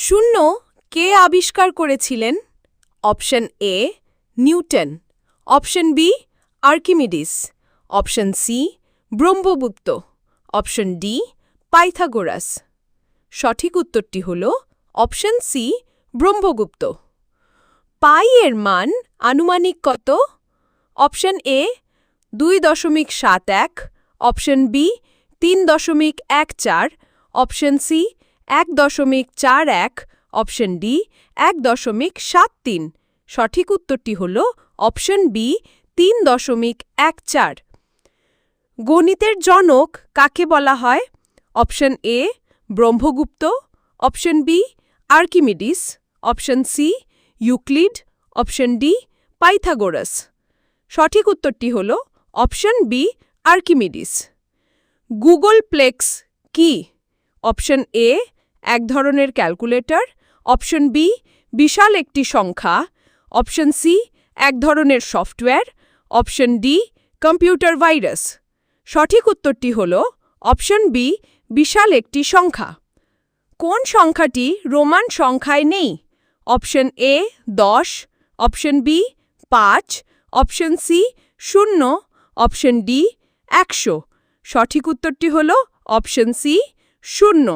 শূন্য, কে আবিষ্কার করেছিলেন? Option A, Newton. Option B, Archimedes. Option C, Brahmagupta. Option D, Pythagoras. সঠিক উত্তরটি হল অপশন সি, ব্রহ্মগুপ্ত। পাই এর মান আনুমানিক কত? অপশন এ, দুই দশমিক সাত এক। অপশন বি, তিন দশমিক এক চার। অপশন সি এক দশমিক চার এক অপশন ডি এক দশমিক সাত তিন। সঠিক উত্তরটি হল অপশন বি তিন দশমিক এক চার। গণিতের জনক কাকে বলা হয়? Option A Brahmagupta. Option B Archimedes. Option C Euclid. Option D Pythagoras. সঠিক উত্তরটি হল option B Archimedes. Googolplex কি? অপশন এ এক ধরনের ক্যালকুলেটর, অপশন বি, বিশাল একটি সংখ্যা, অপশন সি, এক ধরনের software, option D, computer virus. সঠিক উত্তরটি হল অপশন বি, বিশাল একটি সংখ্যা। কোন সংখ্যাটি রোমান সংখ্যায় নেই? অপশন এ, দশ, অপশন বি, পাঁচ, অপশন সি, শূন্য, অপশন ডি, একশো। সঠিক উত্তরটি হল অপশন সি, শূন্য।